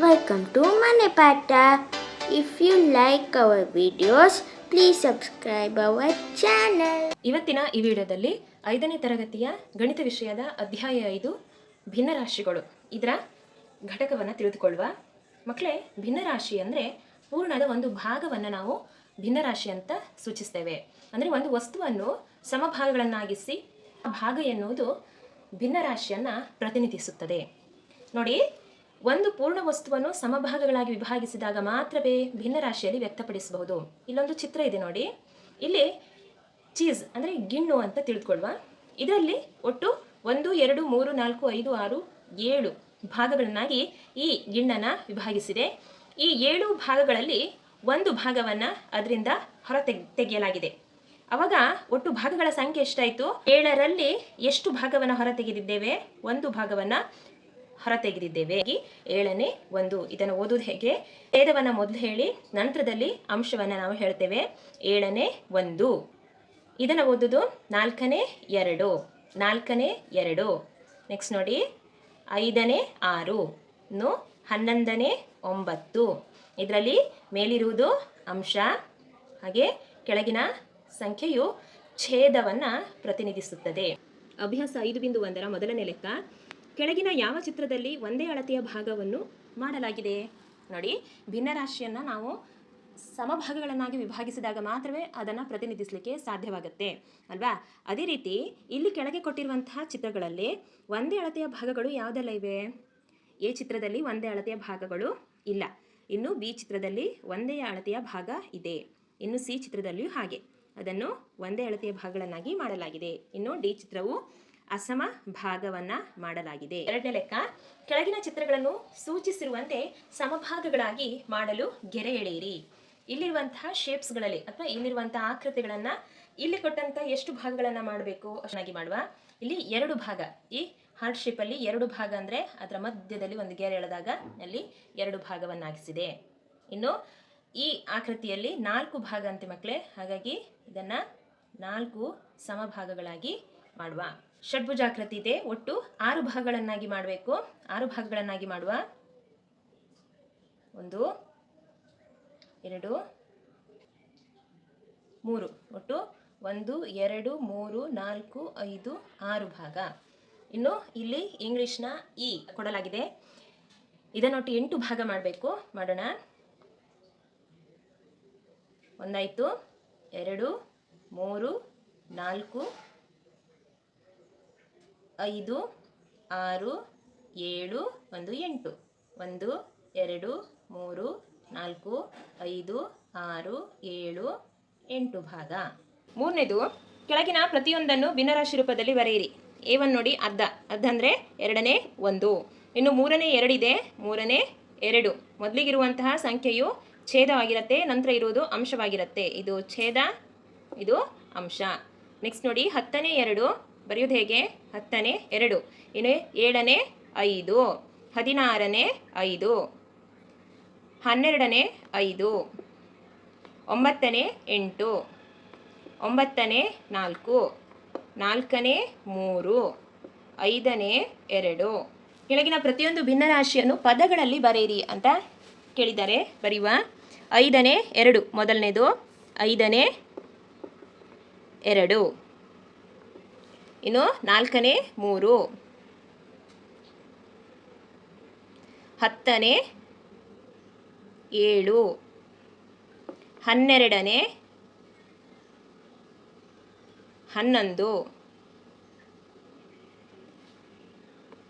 Welcome to Manipata. If you like our videos, please subscribe our channel. ಇವತ್ತಿನ ಈ ವಿಡಿಯೋದಲ್ಲಿ ಐದನೇ ತರಗತಿಯ ಗಣಿತ ವಿಷಯದ ಅಧ್ಯಾಯ ಐದು ಭಿನ್ನರಾಶಿಗಳು ಇದರ ಘಟಕವನ್ನು ತಿಳಿದುಕೊಳ್ಳುವ ಮಕ್ಕಳೇ ಭಿನ್ನರಾಶಿ ಅಂದರೆ ಪೂರ್ಣದ ಒಂದು ಭಾಗವನ್ನು ನಾವು ಭಿನ್ನರಾಶಿ ಅಂತ ಸೂಚಿಸ್ತೇವೆ ಅಂದರೆ ಒಂದು ವಸ್ತುವನ್ನು ಸಮಭಾಗಗಳನ್ನಾಗಿಸಿ ಆ ಭಾಗ ಎನ್ನುವುದು ಭಿನ್ನರಾಶಿಯನ್ನು ಪ್ರತಿನಿಧಿಸುತ್ತದೆ ನೋಡಿ ಒಂದು ಪೂರ್ಣ ವಸ್ತುವನ್ನು ಸಮಭಾಗಗಳಾಗಿ ವಿಭಾಗಿಸಿದಾಗ ಮಾತ್ರವೇ ಭಿನ್ನರಾಶಿಯಲ್ಲಿ ವ್ಯಕ್ತಪಡಿಸಬಹುದು. ಇಲ್ಲೊಂದು ಚಿತ್ರ ಇದೆ ನೋಡಿ. ಇಲ್ಲಿ ಚೀಸ್ ಅಂದರೆ ಗಿಣ್ಣು ಅಂತ ತಿಳ್ಕೊಳ್ಳುವ ಇದರಲ್ಲಿ ಒಟ್ಟು ಒಂದು, ಎರಡು, ಮೂರು, ನಾಲ್ಕು, ಐದು, ಆರು, ಏಳು ಭಾಗಗಳನ್ನಾಗಿ ಈ ಗಿಣ್ಣನ್ನು ವಿಭಾಗಿಸಿದೆ. ಈ ಏಳು ಭಾಗಗಳಲ್ಲಿ ಒಂದು ಭಾಗವನ್ನು ಅದರಿಂದ ಹೊರ ತೆಗ್ ತೆಗೆಯಲಾಗಿದೆ. ಅವಾಗ ಒಟ್ಟು ಭಾಗಗಳ ಸಂಖ್ಯೆ ಎಷ್ಟಾಯಿತು? ಏಳರಲ್ಲಿ ಎಷ್ಟು ಭಾಗವನ್ನು ಹೊರ ತೆಗೆದಿದ್ದೇವೆ ಒಂದು ಭಾಗವನ್ನು ಹೊರ ತೆಗೆದಿದ್ದೇವೆ ಹಾಗಾಗಿ ಏಳನೇ ಒಂದು ಇದನ್ನು ಓದುವುದು ಹೇಗೆ? ಛೇದವನ್ನು ಮೊದಲು ಹೇಳಿ, ನಂತರದಲ್ಲಿ ಅಂಶವನ್ನು ನಾವು ಹೇಳ್ತೇವೆ. ಏಳನೇ ಒಂದು. ಇದನ್ನು ಓದುದು ನಾಲ್ಕನೇ ಎರಡು. ನಾಲ್ಕನೇ ಎರಡು. ನೆಕ್ಸ್ಟ್ ನೋಡಿ. ಐದನೇ ಆರು. ಇನ್ನು ಹನ್ನೊಂದನೇ ಒಂಬತ್ತು. ಇದರಲ್ಲಿ ಮೇಲಿರುವುದು ಅಂಶ. ಹಾಗೆ ಕೆಳಗಿನ ಸಂಖ್ಯೆಯು ಛೇದವನ್ನು ಪ್ರತಿನಿಧಿಸುತ್ತದೆ. ಅಭ್ಯಾಸ ಐದು ಬಿಂದು ಒಂದರ ಮೊದಲನೇ ಲೆಕ್ಕ. ಕೆಳಗಿನ ಯಾವ ಚಿತ್ರದಲ್ಲಿ ಒಂದೇ ಅಳತೆಯ ಭಾಗವನ್ನು ಮಾಡಲಾಗಿದೆ? ನೋಡಿ, ಭಿನ್ನರಾಶಿಯನ್ನು ನಾವು ಸಮಭಾಗಗಳನ್ನಾಗಿ ವಿಭಾಗಿಸಿದಾಗ ಮಾತ್ರವೇ ಅದನ್ನು ಪ್ರತಿನಿಧಿಸಲಿಕ್ಕೆ ಸಾಧ್ಯವಾಗುತ್ತೆ, ಅಲ್ವಾ? ಅದೇ ರೀತಿ ಇಲ್ಲಿ ಕೆಳಗೆ ಕೊಟ್ಟಿರುವಂತಹ ಚಿತ್ರಗಳಲ್ಲಿ ಒಂದೇ ಅಳತೆಯ ಭಾಗಗಳು ಯಾವುದೆಲ್ಲ ಇವೆ? ಎ ಚಿತ್ರದಲ್ಲಿ ಒಂದೇ ಅಳತೆಯ ಭಾಗಗಳು ಇಲ್ಲ. ಇನ್ನು ಬಿ ಚಿತ್ರದಲ್ಲಿ ಒಂದೇ ಅಳತೆಯ ಭಾಗ ಇದೆ. ಇನ್ನು ಸಿ ಚಿತ್ರದಲ್ಲಿಯೂ ಹಾಗೆ. ಅದನ್ನು ಒಂದೇ ಅಳತೆಯ ಭಾಗಗಳನ್ನಾಗಿ ಮಾಡಲಾಗಿದೆ. ಇನ್ನು ಡಿ ಚಿತ್ರವು ಅಸಮ ಭಾಗವನ್ನ ಮಾಡಲಾಗಿದೆ. ಎರಡನೇ ಲೆಕ್ಕ, ಕೆಳಗಿನ ಚಿತ್ರಗಳನ್ನು ಸೂಚಿಸಿರುವಂತೆ ಸಮಭಾಗಗಳಾಗಿ ಮಾಡಲು ಗೆರೆ ಎಳೆಯಿರಿ. ಇಲ್ಲಿರುವಂತಹ ಶೇಪ್ಸ್ಗಳಲ್ಲಿ ಅಥವಾ ಇಲ್ಲಿರುವಂತಹ ಆಕೃತಿಗಳನ್ನ ಇಲ್ಲಿ ಕೊಟ್ಟಂತ ಎಷ್ಟು ಭಾಗಗಳನ್ನ ಮಾಡಬೇಕು? ಅಷ್ಟಾಗಿ ಮಾಡುವ. ಇಲ್ಲಿ ಎರಡು ಭಾಗ. ಈ ಹಾರ್ಟ್ ಶೇಪಲ್ಲಿ ಎರಡು ಭಾಗ ಅಂದರೆ ಅದರ ಮಧ್ಯದಲ್ಲಿ ಒಂದು ಗೆರೆ ಎಳೆದಾಗ ಅಲ್ಲಿ ಎರಡು ಭಾಗವನ್ನಾಗಿಸಿದೆ. ಇನ್ನು ಈ ಆಕೃತಿಯಲ್ಲಿ ನಾಲ್ಕು ಭಾಗ ಅಂತೆ ಮಕ್ಕಳೇ, ಹಾಗಾಗಿ ಇದನ್ನು ನಾಲ್ಕು ಸಮಭಾಗಗಳಾಗಿ ಮಾಡುವ. ಷಡ್ಭುಜಾಕೃತಿ ಇದೆ ಒಟ್ಟು ಆರು ಭಾಗಗಳನ್ನಾಗಿ ಮಾಡಬೇಕು. ಆರು ಭಾಗಗಳನ್ನಾಗಿ ಮಾಡುವ. ಒಂದು, ಎರಡು, ಮೂರು. ಒಟ್ಟು ಒಂದು, ಎರಡು, ಮೂರು, ನಾಲ್ಕು, ಐದು, ಆರು ಭಾಗ. ಇನ್ನು ಇಲ್ಲಿ ಇಂಗ್ಲಿಷ್ನ ಇ ಕೊಡಲಾಗಿದೆ. ಇದನ್ನೊಟ್ಟು ಎಂಟು ಭಾಗ ಮಾಡಬೇಕು. ಮಾಡೋಣ. ಒಂದಾಯಿತು. ಎರಡು, ಮೂರು, ನಾಲ್ಕು ಐದು, ಆರು, ಏಳು, ಒಂದು, ಎಂಟು. ಒಂದು, ಎರಡು, ಮೂರು, ನಾಲ್ಕು, ಐದು, ಆರು, ಏಳು, ಎಂಟು ಭಾಗ. ಮೂರನೇದು, ಕೆಳಗಿನ ಪ್ರತಿಯೊಂದನ್ನು ಭಿನ್ನರಾಶಿ ರೂಪದಲ್ಲಿ ಬರೆಯಿರಿ ಏವನ್ ನೋಡಿ ಅರ್ಧ. ಅರ್ಧ ಅಂದರೆ ಎರಡನೇ ಒಂದು. ಇನ್ನು ಮೂರನೇ ಎರಡಿದೆ. ಮೂರನೇ ಎರಡು. ಮೊದಲಿಗಿರುವಂತಹ ಸಂಖ್ಯೆಯು ಛೇದವಾಗಿರುತ್ತೆ, ನಂತರ ಇರುವುದು ಅಂಶವಾಗಿರುತ್ತೆ. ಇದು ಛೇದ, ಇದು ಅಂಶ. ನೆಕ್ಸ್ಟ್ ನೋಡಿ ಹತ್ತನೇ ಎರಡು. ಬರೆಯೋದು ಹೇಗೆ? ಹತ್ತನೇ ಎರಡು. ಇನ್ನು ಏಳನೇ ಐದು. ಹದಿನಾರನೇ ಐದು. ಹನ್ನೆರಡನೇ ಐದು. ಒಂಬತ್ತನೇ ಎಂಟು. ಒಂಬತ್ತನೇ ನಾಲ್ಕು. ನಾಲ್ಕನೇ ಮೂರು. ಐದನೇ ಎರಡು. ಕೆಳಗಿನ ಪ್ರತಿಯೊಂದು ಭಿನ್ನರಾಶಿಯನ್ನು ಪದಗಳಲ್ಲಿ ಬರೆಯಿರಿ ಅಂತ ಕೇಳಿದ್ದಾರೆ. ಬರೆಯುವ. ಐದನೇ ಎರಡು. ಮೊದಲನೇದು. ಐದನೇ ಎರಡು. ಇನ್ನು ನಾಲ್ಕನೇ ಮೂರು. ಹತ್ತನೇ ಏಳು. ಹನ್ನೆರಡನೇ ಹನ್ನೊಂದು.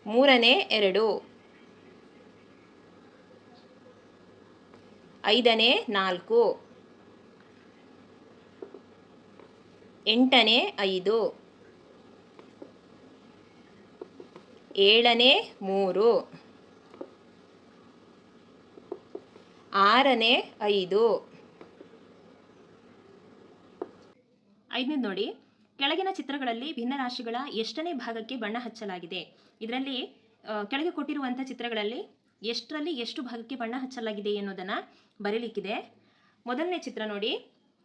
ಮೂರನೇ ಎರಡು. ಐದನೇ ನಾಲ್ಕು. ಎಂಟನೇ ಐದು. ಏಳನೇ ಮೂರು. ಆರನೇ ಐದು. ಐದನೇದು ನೋಡಿ, ಕೆಳಗಿನ ಚಿತ್ರಗಳಲ್ಲಿ ಭಿನ್ನರಾಶಿಗಳ ಎಷ್ಟನೇ ಭಾಗಕ್ಕೆ ಬಣ್ಣ ಹಚ್ಚಲಾಗಿದೆ? ಇದರಲ್ಲಿ ಕೆಳಗೆ ಕೊಟ್ಟಿರುವಂಥ ಚಿತ್ರಗಳಲ್ಲಿ ಎಷ್ಟರಲ್ಲಿ ಎಷ್ಟು ಭಾಗಕ್ಕೆ ಬಣ್ಣ ಹಚ್ಚಲಾಗಿದೆ ಎನ್ನುವುದನ್ನು ಬರೀಲಿಕ್ಕಿದೆ. ಮೊದಲನೇ ಚಿತ್ರ ನೋಡಿ,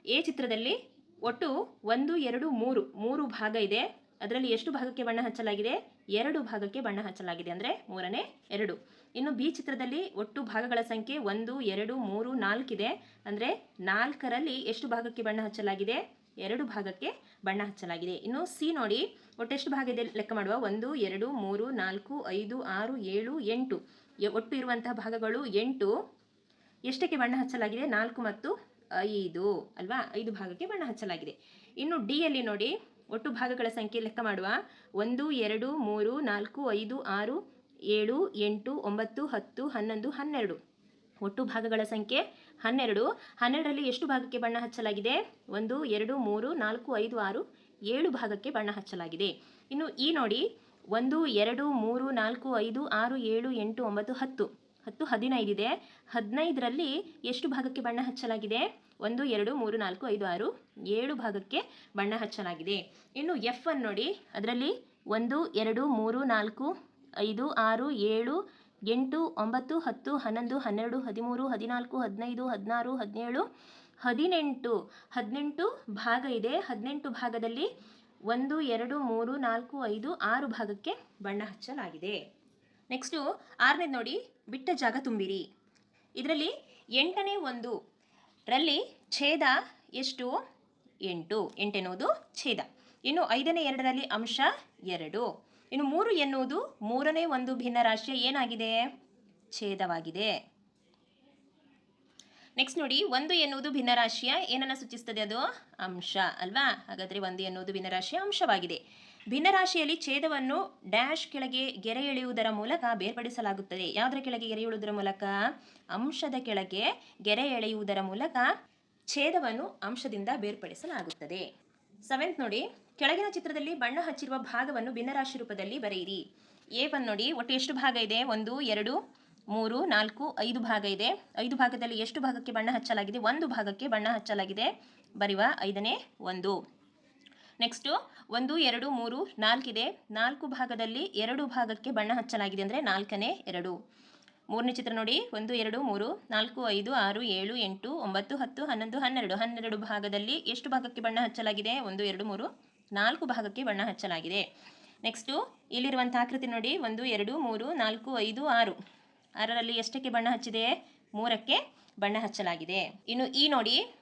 ಎ ಚಿತ್ರದಲ್ಲಿ ಒಟ್ಟು ಒಂದು, ಎರಡು, ಮೂರು ಮೂರು ಭಾಗ ಇದೆ. ಅದರಲ್ಲಿ ಎಷ್ಟು ಭಾಗಕ್ಕೆ ಬಣ್ಣ ಹಚ್ಚಲಾಗಿದೆ? ಎರಡು ಭಾಗಕ್ಕೆ ಬಣ್ಣ ಹಚ್ಚಲಾಗಿದೆ ಅಂದರೆ ಮೂರನೇ ಎರಡು. ಇನ್ನು ಬಿ ಚಿತ್ರದಲ್ಲಿ ಒಟ್ಟು ಭಾಗಗಳ ಸಂಖ್ಯೆ ಒಂದು, ಎರಡು, ಮೂರು ನಾಲ್ಕಿದೆ ಅಂದರೆ ನಾಲ್ಕರಲ್ಲಿ ಎಷ್ಟು ಭಾಗಕ್ಕೆ ಬಣ್ಣ ಹಚ್ಚಲಾಗಿದೆ? ಎರಡು ಭಾಗಕ್ಕೆ ಬಣ್ಣ ಹಚ್ಚಲಾಗಿದೆ. ಇನ್ನು ಸಿ ನೋಡಿ ಒಟ್ಟೆಷ್ಟು ಭಾಗ ಇದೆ ಲೆಕ್ಕ ಮಾಡುವ? ಒಂದು, ಎರಡು, ಮೂರು, ನಾಲ್ಕು, ಐದು, ಆರು, ಏಳು, ಎಂಟು. ಒಟ್ಟು ಇರುವಂತಹ ಭಾಗಗಳು ಎಂಟು. ಎಷ್ಟಕ್ಕೆ ಬಣ್ಣ ಹಚ್ಚಲಾಗಿದೆ? ನಾಲ್ಕು ಮತ್ತು ಐದು. ಅಲ್ವಾ? ಐದು ಭಾಗಕ್ಕೆ ಬಣ್ಣ ಹಚ್ಚಲಾಗಿದೆ. ಇನ್ನು ಡಿ ಯಲ್ಲಿ ನೋಡಿ ಒಟ್ಟು ಭಾಗಗಳ ಸಂಖ್ಯೆ ಲೆಕ್ಕ ಮಾಡುವ. ಒಂದು, ಎರಡು, ಮೂರು, ನಾಲ್ಕು, ಐದು, ಆರು, ಏಳು, ಎಂಟು, ಒಂಬತ್ತು, ಹತ್ತು, ಹನ್ನೊಂದು, ಹನ್ನೆರಡು. ಒಟ್ಟು ಭಾಗಗಳ ಸಂಖ್ಯೆ ಹನ್ನೆರಡು. ಹನ್ನೆರಡರಲ್ಲಿ ಎಷ್ಟು ಭಾಗಕ್ಕೆ ಬಣ್ಣ ಹಚ್ಚಲಾಗಿದೆ? ಒಂದು, ಎರಡು, ಮೂರು, ನಾಲ್ಕು, ಐದು, ಆರು, ಏಳು ಭಾಗಕ್ಕೆ ಬಣ್ಣ ಹಚ್ಚಲಾಗಿದೆ. ಇನ್ನು ಈ ನೋಡಿ. ಒಂದು, ಎರಡು, ಮೂರು, ನಾಲ್ಕು, ಐದು, ಆರು, ಏಳು, ಎಂಟು, ಒಂಬತ್ತು, ಹತ್ತು. ಹತ್ತು ಹದಿನೈದಿದೆ. ಹದಿನೈದರಲ್ಲಿ ಎಷ್ಟು ಭಾಗಕ್ಕೆ ಬಣ್ಣ ಹಚ್ಚಲಾಗಿದೆ? ಒಂದು, ಎರಡು, ಮೂರು, ನಾಲ್ಕು, ಐದು, ಆರು, ಏಳು ಭಾಗಕ್ಕೆ ಬಣ್ಣ ಹಚ್ಚಲಾಗಿದೆ. ಇನ್ನು ಎಫ್ ಅನ್ನು ನೋಡಿ. ಅದರಲ್ಲಿ ಒಂದು, ಎರಡು, ಮೂರು, ನಾಲ್ಕು, ಐದು, ಆರು, ಏಳು, ಎಂಟು, ಒಂಬತ್ತು, ಹತ್ತು, ಹನ್ನೊಂದು, ಹನ್ನೆರಡು, ಹದಿಮೂರು, ಹದಿನಾಲ್ಕು, ಹದಿನೈದು, ಹದಿನಾರು, ಹದಿನೇಳು, ಹದಿನೆಂಟು ಹದಿನೆಂಟು ಭಾಗ ಇದೆ. ಹದಿನೆಂಟು ಭಾಗದಲ್ಲಿ ಒಂದು, ಎರಡು, ಮೂರು, ನಾಲ್ಕು, ಐದು, ಆರು ಭಾಗಕ್ಕೆ ಬಣ್ಣ ಹಚ್ಚಲಾಗಿದೆ. ನೆಕ್ಸ್ಟು ಆರನೇದು ನೋಡಿ, ಬಿಟ್ಟ ಜಾಗ ತುಂಬಿರಿ. ಇದರಲ್ಲಿ ಎಂಟನೇ ಒಂದು, ರಲ್ಲಿ ಛೇದ ಎಷ್ಟು? ಎಂಟು. ಎಂಟೆನ್ನುವುದು ಛೇದ. ಇನ್ನು ಐದನೇ ಎರಡರಲ್ಲಿ ಅಂಶ ಎರಡು. ಇನ್ನು ಮೂರು ಎನ್ನುವುದು ಮೂರನೇ ಒಂದು ಭಿನ್ನ ರಾಶಿಯ ಏನಾಗಿದೆ? ಛೇದವಾಗಿದೆ. ನೆಕ್ಸ್ಟ್ ನೋಡಿ, ಒಂದು ಎನ್ನುವುದು ಭಿನ್ನರಾಶಿಯ ಏನನ್ನು ಸೂಚಿಸ್ತದೆ ಅದು? ಅಂಶ, ಅಲ್ವಾ? ಹಾಗಾದರೆ ಒಂದು ಎನ್ನುವುದು ಭಿನ್ನರಾಶಿಯ ಅಂಶವಾಗಿದೆ. ಭಿನ್ನರಾಶಿಯಲ್ಲಿ ಛೇದವನ್ನು ಡ್ಯಾಶ್ ಕೆಳಗೆ ಗೆರೆ ಎಳೆಯುವುದರ ಮೂಲಕ ಬೇರ್ಪಡಿಸಲಾಗುತ್ತದೆ. ಯಾವುದರ ಕೆಳಗೆ ಗೆರೆ ಎಳೆಯುವುದರ ಮೂಲಕ? ಅಂಶದ ಕೆಳಗೆ ಗೆರೆ ಎಳೆಯುವುದರ ಮೂಲಕ ಛೇದವನ್ನು ಅಂಶದಿಂದ ಬೇರ್ಪಡಿಸಲಾಗುತ್ತದೆ. ಸೆವೆಂತ್ ನೋಡಿ, ಕೆಳಗಿನ ಚಿತ್ರದಲ್ಲಿ ಬಣ್ಣ ಹಚ್ಚಿರುವ ಭಾಗವನ್ನು ಭಿನ್ನರಾಶಿ ರೂಪದಲ್ಲಿ ಬರೆಯಿರಿ. ಎ ಒನ್ ನೋಡಿ, ಒಟ್ಟು ಎಷ್ಟು ಭಾಗ ಇದೆ? ಒಂದು, ಎರಡು, ಮೂರು, ನಾಲ್ಕು, ಐದು ಭಾಗ ಇದೆ. ಐದು ಭಾಗದಲ್ಲಿ ಎಷ್ಟು ಭಾಗಕ್ಕೆ ಬಣ್ಣ ಹಚ್ಚಲಾಗಿದೆ? ಒಂದು ಭಾಗಕ್ಕೆ ಬಣ್ಣ ಹಚ್ಚಲಾಗಿದೆ. ಬರೆಯುವ ಐದನೇ ಒಂದು. ನೆಕ್ಸ್ಟು ಒಂದು, ಎರಡು, ಮೂರು, ನಾಲ್ಕಿದೆ. ನಾಲ್ಕು ಭಾಗದಲ್ಲಿ ಎರಡು ಭಾಗಕ್ಕೆ ಬಣ್ಣ ಹಚ್ಚಲಾಗಿದೆ ಅಂದರೆ ನಾಲ್ಕನೇ ಎರಡು. ಮೂರನೇ ಚಿತ್ರ ನೋಡಿ. ಒಂದು, ಎರಡು, ಮೂರು, ನಾಲ್ಕು, ಐದು, ಆರು, ಏಳು, ಎಂಟು, ಒಂಬತ್ತು, ಹತ್ತು, ಹನ್ನೊಂದು, ಹನ್ನೆರಡು. ಹನ್ನೆರಡು ಭಾಗದಲ್ಲಿ ಎಷ್ಟು ಭಾಗಕ್ಕೆ ಬಣ್ಣ ಹಚ್ಚಲಾಗಿದೆ? ಒಂದು, ಎರಡು, ಮೂರು, ನಾಲ್ಕು ಭಾಗಕ್ಕೆ ಬಣ್ಣ ಹಚ್ಚಲಾಗಿದೆ. ನೆಕ್ಸ್ಟು ಇಲ್ಲಿರುವಂಥ ಆಕೃತಿ ನೋಡಿ. ಒಂದು, ಎರಡು, ಮೂರು, ನಾಲ್ಕು, ಐದು, ಆರು. ಆರರಲ್ಲಿ ಎಷ್ಟಕ್ಕೆ ಬಣ್ಣ ಹಚ್ಚಿದೆ? ಮೂರಕ್ಕೆ ಬಣ್ಣ ಹಚ್ಚಲಾಗಿದೆ. ಇನ್ನು ಈ ನೋಡಿ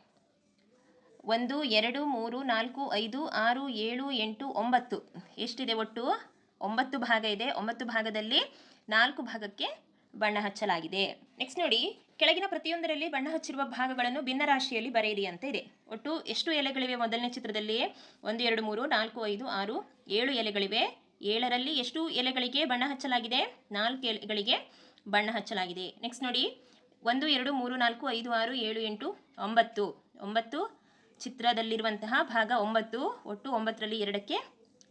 ಒಂದು, ಎರಡು, ಮೂರು, ನಾಲ್ಕು, ಐದು, ಆರು, ಏಳು, ಎಂಟು, ಒಂಬತ್ತು. ಎಷ್ಟಿದೆ ಒಟ್ಟು? ಒಂಬತ್ತು ಭಾಗ ಇದೆ. ಒಂಬತ್ತು ಭಾಗದಲ್ಲಿ ನಾಲ್ಕು ಭಾಗಕ್ಕೆ ಬಣ್ಣ ಹಚ್ಚಲಾಗಿದೆ. ನೆಕ್ಸ್ಟ್ ನೋಡಿ, ಕೆಳಗಿನ ಪ್ರತಿಯೊಂದರಲ್ಲಿ ಬಣ್ಣ ಹಚ್ಚಿರುವ ಭಾಗಗಳನ್ನು ಭಿನ್ನ ರಾಶಿಯಲ್ಲಿ ಬರೆಯಿರಿ ಅಂತ ಇದೆ. ಒಟ್ಟು ಎಷ್ಟು ಎಲೆಗಳಿವೆ ಮೊದಲನೇ ಚಿತ್ರದಲ್ಲಿ? ಒಂದು, ಎರಡು, ಮೂರು, ನಾಲ್ಕು, ಐದು, ಆರು, ಏಳು ಎಲೆಗಳಿವೆ. ಏಳರಲ್ಲಿ ಎಷ್ಟು ಎಲೆಗಳಿಗೆ ಬಣ್ಣ ಹಚ್ಚಲಾಗಿದೆ? ನಾಲ್ಕು ಎಲೆಗಳಿಗೆ ಬಣ್ಣ ಹಚ್ಚಲಾಗಿದೆ. ನೆಕ್ಸ್ಟ್ ನೋಡಿ, ಒಂದು, ಎರಡು, ಮೂರು, ನಾಲ್ಕು, ಐದು, ಆರು, ಏಳು, ಎಂಟು, ಒಂಬತ್ತು. ಒಂಬತ್ತು ಚಿತ್ರದಲ್ಲಿರುವಂತಹ ಭಾಗ ಒಂಬತ್ತು, ಒಟ್ಟು ಒಂಬತ್ತರಲ್ಲಿ ಎರಡಕ್ಕೆ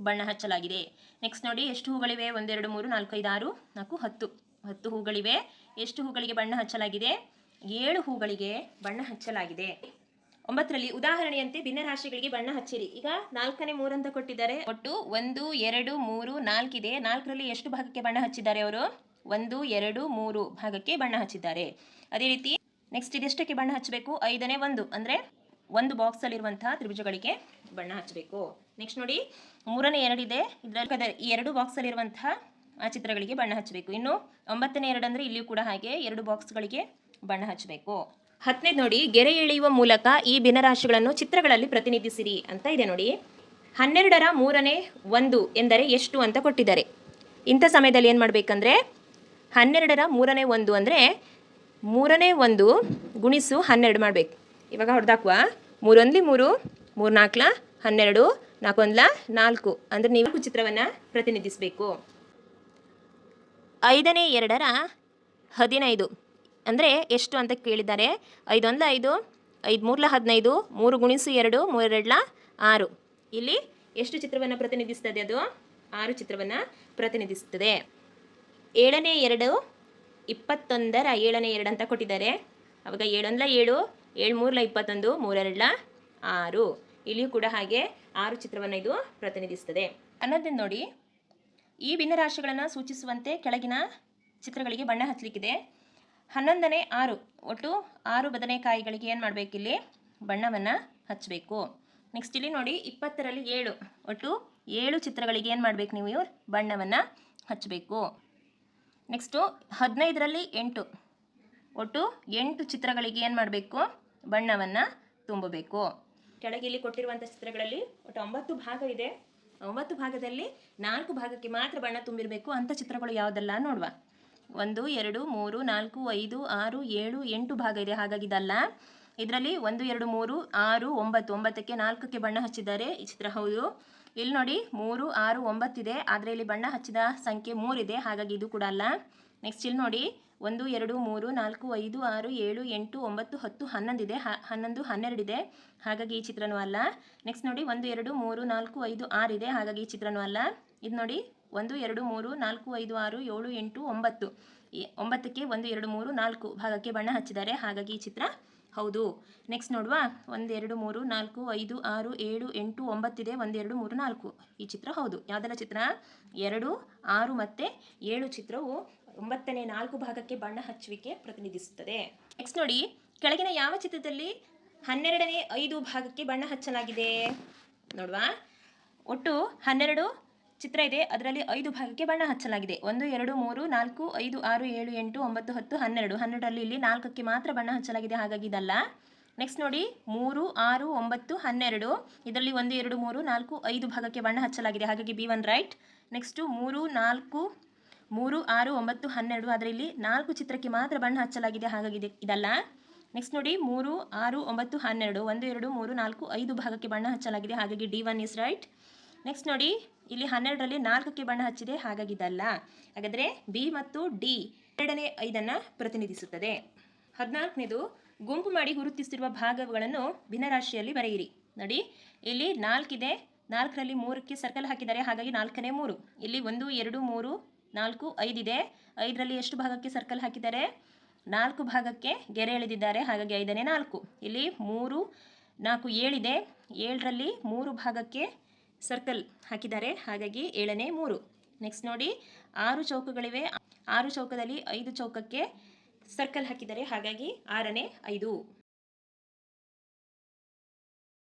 ಬಣ್ಣ ಹಚ್ಚಲಾಗಿದೆ. ನೆಕ್ಸ್ಟ್ ನೋಡಿ, ಎಷ್ಟು ಹೂಗಳಿವೆ? ಒಂದೆರಡು, ಮೂರು ನಾಲ್ಕೈದು ಆರು, ನಾಲ್ಕು, ಹತ್ತು. ಹತ್ತು ಹೂಗಳಿವೆ. ಎಷ್ಟು ಹೂಗಳಿಗೆ ಬಣ್ಣ ಹಚ್ಚಲಾಗಿದೆ? ಏಳು ಹೂಗಳಿಗೆ ಬಣ್ಣ ಹಚ್ಚಲಾಗಿದೆ. ಒಂಬತ್ತರಲ್ಲಿ ಉದಾಹರಣೆಯಂತೆ ಭಿನ್ನ ರಾಶಿಗಳಿಗೆ ಬಣ್ಣ ಹಚ್ಚಿರಿ. ಈಗ ನಾಲ್ಕನೇ ಮೂರು ಅಂತ ಕೊಟ್ಟಿದ್ದಾರೆ. ಒಟ್ಟು ಒಂದು, ಎರಡು, ಮೂರು, ನಾಲ್ಕಿದೆ. ನಾಲ್ಕರಲ್ಲಿ ಎಷ್ಟು ಭಾಗಕ್ಕೆ ಬಣ್ಣ ಹಚ್ಚಿದ್ದಾರೆ ಅವರು? ಒಂದು, ಎರಡು, ಮೂರು ಭಾಗಕ್ಕೆ ಬಣ್ಣ ಹಚ್ಚಿದ್ದಾರೆ. ಅದೇ ರೀತಿ ನೆಕ್ಸ್ಟ್ ಇದೆಷ್ಟಕ್ಕೆ ಬಣ್ಣ ಹಚ್ಚಬೇಕು? ಐದನೇ ಒಂದು. ಅಂದರೆ ಒಂದು ಬಾಕ್ಸಲ್ಲಿರುವಂತಹ ತ್ರಿಭುಜಗಳಿಗೆ ಬಣ್ಣ ಹಚ್ಚಬೇಕು. ನೆಕ್ಸ್ಟ್ ನೋಡಿ, ಮೂರನೇ ಎರಡಿದೆ. ಇದರಲ್ಲಿ ಈ ಎರಡು ಬಾಕ್ಸಲ್ಲಿರುವಂತಹ ಚಿತ್ರಗಳಿಗೆ ಬಣ್ಣ ಹಚ್ಚಬೇಕು. ಇನ್ನು ಒಂಬತ್ತನೇ ಎರಡು ಅಂದರೆ ಇಲ್ಲಿಯೂ ಕೂಡ ಹಾಗೆ ಎರಡು ಬಾಕ್ಸ್ಗಳಿಗೆ ಬಣ್ಣ ಹಚ್ಚಬೇಕು. ಹತ್ತನೇದು ನೋಡಿ, ಗೆರೆ ಎಳೆಯುವ ಮೂಲಕ ಈ ಭಿನ್ನರಾಶಿಗಳನ್ನು ಚಿತ್ರಗಳಲ್ಲಿ ಪ್ರತಿನಿಧಿಸಿರಿ ಅಂತ ಇದೆ ನೋಡಿ. ಹನ್ನೆರಡರ ಮೂರನೇ ಒಂದು ಎಂದರೆ ಎಷ್ಟು ಅಂತ ಕೊಟ್ಟಿದ್ದಾರೆ. ಇಂಥ ಸಮಯದಲ್ಲಿ ಏನು ಮಾಡಬೇಕಂದ್ರೆ, ಹನ್ನೆರಡರ ಮೂರನೇ ಒಂದು ಅಂದರೆ ಮೂರನೇ ಒಂದು ಗುಣಿಸು ಹನ್ನೆರಡು ಮಾಡಬೇಕು. ಇವಾಗ ಹೊಡೆದಾಕುವ. ಮೂರೊಂದ್ಲಿ ಮೂರು ಮೂರು ನಾಲ್ಕಲ ಹನ್ನೆರಡು, ನಾಲ್ಕೊಂದ್ಲ, ನಾಲ್ಕು. ಅಂದರೆ ನೀವು ಚಿತ್ರವನ್ನು ಪ್ರತಿನಿಧಿಸಬೇಕು. ಐದನೇ ಎರಡರ ಹದಿನೈದು. ಅಂದರೆ ಎಷ್ಟು ಅಂತ ಕೇಳಿದ್ದಾರೆ. ಐದೊಂದ್ಲ ಐದು ಐದು ಮೂರ್ಲ ಹದಿನೈದು, ಮೂರು ಗುಣಿಸು ಎರಡು, ಮೂರೆರಡ್ಲ ಆರು. ಇಲ್ಲಿ ಎಷ್ಟು ಚಿತ್ರವನ್ನು ಪ್ರತಿನಿಧಿಸ್ತದೆ ಅದು? ಆರು ಚಿತ್ರವನ್ನು ಪ್ರತಿನಿಧಿಸುತ್ತದೆ ಏಳನೇ ಎರಡು, ಇಪ್ಪತ್ತೊಂದರ ಏಳನೇ ಎರಡು ಅಂತ ಕೊಟ್ಟಿದ್ದಾರೆ. ಅವಾಗ ಏಳೊಂದ್ಲ ಏಳು ಏಳು ಮೂರ್ಲ ಇಪ್ಪತ್ತೊಂದು ಮೂರೆರಡ್ಲ ಆರು. ಇಲ್ಲಿಯೂ ಕೂಡ ಹಾಗೆ ಆರು ಚಿತ್ರವನ್ನು ಇದು ಪ್ರತಿನಿಧಿಸ್ತದೆ. ಅನ್ನೋದನ್ನು ನೋಡಿ. ಈ ಭಿನ್ನರಾಶಿಗಳನ್ನು ಸೂಚಿಸುವಂತೆ ಕೆಳಗಿನ ಚಿತ್ರಗಳಿಗೆ ಬಣ್ಣ ಹಚ್ಚಲಿಕ್ಕಿದೆ. ಹನ್ನೊಂದನೇ ಆರು. ಒಟ್ಟು ಆರು ಬದನೆಕಾಯಿಗಳಿಗೆ ಏನು ಮಾಡಬೇಕಿಲ್ಲಿ ಬಣ್ಣವನ್ನು ಹಚ್ಚಬೇಕು ನೆಕ್ಸ್ಟ್ ಇಲ್ಲಿ ನೋಡಿ, ಇಪ್ಪತ್ತರಲ್ಲಿ ಏಳು. ಒಟ್ಟು ಏಳು ಚಿತ್ರಗಳಿಗೆ ಏನು ಮಾಡಬೇಕು ನೀವು ಇವ್ರು? ಬಣ್ಣವನ್ನು ಹಚ್ಚಬೇಕು ನೆಕ್ಸ್ಟು ಹದಿನೈದರಲ್ಲಿ ಎಂಟು. ಒಟ್ಟು ಎಂಟು ಚಿತ್ರಗಳಿಗೆ ಏನು ಮಾಡಬೇಕು? ಬಣ್ಣವನ್ನು ತುಂಬಬೇಕು. ಕೆಳಗೆ ಇಲ್ಲಿ ಕೊಟ್ಟಿರುವಂಥ ಚಿತ್ರಗಳಲ್ಲಿ ಒಟ್ಟು ಒಂಬತ್ತು ಭಾಗ ಇದೆ. ಒಂಬತ್ತು ಭಾಗದಲ್ಲಿ ನಾಲ್ಕು ಭಾಗಕ್ಕೆ ಮಾತ್ರ ಬಣ್ಣ ತುಂಬಿರಬೇಕು. ಅಂಥ ಚಿತ್ರಗಳು ಯಾವುದಲ್ಲ ನೋಡುವ. ಒಂದು, ಎರಡು, ಮೂರು, ನಾಲ್ಕು, ಐದು, ಆರು, ಏಳು, ಎಂಟು ಭಾಗ ಇದೆ. ಹಾಗಾಗಿ ಇದಲ್ಲ. ಇದರಲ್ಲಿ ಒಂದು, ಎರಡು, ಮೂರು, ಆರು, ಒಂಬತ್ತು. ಒಂಬತ್ತಕ್ಕೆ ನಾಲ್ಕಕ್ಕೆ ಬಣ್ಣ ಹಚ್ಚಿದ್ದಾರೆ ಈ ಚಿತ್ರ. ಹೌದು. ಇಲ್ಲಿ ನೋಡಿ, ಮೂರು, ಆರು ಒಂಬತ್ತಿದೆ ಆದರೆ ಇಲ್ಲಿ ಬಣ್ಣ ಹಚ್ಚಿದ ಸಂಖ್ಯೆ ಮೂರಿದೆ ಹಾಗಾಗಿ ಇದು ಕೂಡ ಅಲ್ಲ. ನೆಕ್ಸ್ಟ್ ಇಲ್ಲಿ ನೋಡಿ ಒಂದು, ಎರಡು, ಮೂರು, ನಾಲ್ಕು, ಐದು, ಆರು, ಏಳು, ಎಂಟು, ಒಂಬತ್ತು, ಹತ್ತು, ಹನ್ನೊಂದಿದೆ. ಹನ್ನೊಂದು, ಹನ್ನೆರಡಿದೆ. ಹಾಗಾಗಿ ಈ ಚಿತ್ರನೂ ಅಲ್ಲ. ನೆಕ್ಸ್ಟ್ ನೋಡಿ, ಒಂದು, ಎರಡು, ಮೂರು, ನಾಲ್ಕು, ಐದು ಆರಿದೆ ಹಾಗಾಗಿ ಈ ಚಿತ್ರನೂ ಅಲ್ಲ. ಇದು ನೋಡಿ, ಒಂದು, ಎರಡು, ಮೂರು, ನಾಲ್ಕು, ಐದು, ಆರು, ಏಳು, ಎಂಟು, ಒಂಬತ್ತು. ಒಂಬತ್ತಕ್ಕೆ ಒಂದು, ಎರಡು, ಮೂರು, ನಾಲ್ಕು ಭಾಗಕ್ಕೆ ಬಣ್ಣ ಹಚ್ಚಿದ್ದಾರೆ. ಹಾಗಾಗಿ ಈ ಚಿತ್ರ ಹೌದು. ನೆಕ್ಸ್ಟ್ ನೋಡುವ. ಒಂದು, ಎರಡು, ಮೂರು, ನಾಲ್ಕು, ಐದು, ಆರು, ಏಳು, ಎಂಟು, ಒಂಬತ್ತಿದೆ. ಒಂದು, ಎರಡು, ಮೂರು, ನಾಲ್ಕು. ಈ ಚಿತ್ರ ಹೌದು. ಯಾವುದೆಲ್ಲ ಚಿತ್ರ? ಎರಡು, ಆರು ಮತ್ತು ಏಳು ಚಿತ್ರವು ಒಂಬತ್ತನೇ ನಾಲ್ಕು ಭಾಗಕ್ಕೆ ಬಣ್ಣ ಹಚ್ಚುವಿಕೆ ಪ್ರತಿನಿಧಿಸುತ್ತದೆ. ನೆಕ್ಸ್ಟ್ ನೋಡಿ, ಕೆಳಗಿನ ಯಾವ ಚಿತ್ರದಲ್ಲಿ ಹನ್ನೆರಡನೇ ಐದು ಭಾಗಕ್ಕೆ ಬಣ್ಣ ಹಚ್ಚಲಾಗಿದೆ? ನೋಡುವ? ಒಟ್ಟು ಹನ್ನೆರಡು ಚಿತ್ರ ಇದೆ, ಅದರಲ್ಲಿ ಐದು ಭಾಗಕ್ಕೆ ಬಣ್ಣ ಹಚ್ಚಲಾಗಿದೆ. ಒಂದು, ಎರಡು, ಮೂರು, ನಾಲ್ಕು, ಐದು, ಆರು, ಏಳು, ಎಂಟು, ಒಂಬತ್ತು, ಹತ್ತು, ಹನ್ನೆರಡು. ಹನ್ನೆರಡರಲ್ಲಿ ಇಲ್ಲಿ ನಾಲ್ಕಕ್ಕೆ ಮಾತ್ರ ಬಣ್ಣ ಹಚ್ಚಲಾಗಿದೆ, ಹಾಗಾಗಿ ಇದಲ್ಲ. ನೆಕ್ಸ್ಟ್ ನೋಡಿ, ಮೂರು, ಆರು, ಒಂಬತ್ತು, ಹನ್ನೆರಡು. ಇದರಲ್ಲಿ ಒಂದು, ಎರಡು, ಮೂರು, ನಾಲ್ಕು, ಐದು ಭಾಗಕ್ಕೆ ಬಣ್ಣ ಹಚ್ಚಲಾಗಿದೆ, ಹಾಗಾಗಿ ಬಿ ಒನ್ ರೈಟ್. ನೆಕ್ಸ್ಟು ಮೂರು, ನಾಲ್ಕು ಮೂರು, ಆರು, ಒಂಬತ್ತು, ಹನ್ನೆರಡು ಅದರಲ್ಲಿ ನಾಲ್ಕು ಚಿತ್ರಕ್ಕೆ ಮಾತ್ರ ಬಣ್ಣ ಹಚ್ಚಲಾಗಿದೆ ಹಾಗಾಗಿ ಇದಲ್ಲ? ನೆಕ್ಸ್ಟ್ ನೋಡಿ, ಮೂರು, ಆರು, ಒಂಬತ್ತು, ಹನ್ನೆರಡು, ಒಂದು, ಎರಡು, ಮೂರು, ನಾಲ್ಕು, ಐದು ಭಾಗಕ್ಕೆ ಬಣ್ಣ ಹಚ್ಚಲಾಗಿದೆ, ಹಾಗಾಗಿ D one is right next ನೋಡಿ, ಇಲ್ಲಿ ಹನ್ನೆರಡರಲ್ಲಿ ನಾಲ್ಕಕ್ಕೆ ಬಣ್ಣ ಹಚ್ಚಿದೆ ಹಾಗಾಗಿ ಇದಲ್ಲ ಹಾಗಾದರೆ ಬಿ ಮತ್ತು ಡಿ ಎರಡನೇ ಐದನ್ನು ಪ್ರತಿನಿಧಿಸುತ್ತದೆ. ಹದಿನಾಲ್ಕನೇದು, ಗುಂಪು ಮಾಡಿ ಗುರುತಿಸಿರುವ ಭಾಗಗಳನ್ನು ಭಿನ್ನರಾಶಿಯಲ್ಲಿ ಬರೆಯಿರಿ. ನೋಡಿ, ಇಲ್ಲಿ ನಾಲ್ಕಿದೆ, ನಾಲ್ಕರಲ್ಲಿ ಮೂರಕ್ಕೆ ಸರ್ಕಲ್ ಹಾಕಿದ್ದಾರೆ, ಹಾಗಾಗಿ ನಾಲ್ಕನೇ ಮೂರು. ಇಲ್ಲಿ ಒಂದು, ಎರಡು, ಮೂರು ನಾಲ್ಕು ಐದಿದೆ ಐದರಲ್ಲಿ ಎಷ್ಟು ಭಾಗಕ್ಕೆ ಸರ್ಕಲ್ ಹಾಕಿದ್ದಾರೆ? ನಾಲ್ಕು ಭಾಗಕ್ಕೆ ಗೆರೆ ಎಳೆದಿದ್ದಾರೆ. ಹಾಗಾಗಿ ಐದನೇ ನಾಲ್ಕು. ಇಲ್ಲಿ ಮೂರು, ನಾಲ್ಕು ಏಳಿದೆ ಏಳರಲ್ಲಿ ಮೂರು ಭಾಗಕ್ಕೆ ಸರ್ಕಲ್ ಹಾಕಿದ್ದಾರೆ. ಹಾಗಾಗಿ ಏಳನೇ ಮೂರು. ನೆಕ್ಸ್ಟ್ ನೋಡಿ. ಆರು ಚೌಕಗಳಿವೆ. ಆರು ಚೌಕದಲ್ಲಿ ಐದು ಚೌಕಕ್ಕೆ ಸರ್ಕಲ್ ಹಾಕಿದ್ದಾರೆ. ಹಾಗಾಗಿ ಆರನೇ ಐದು.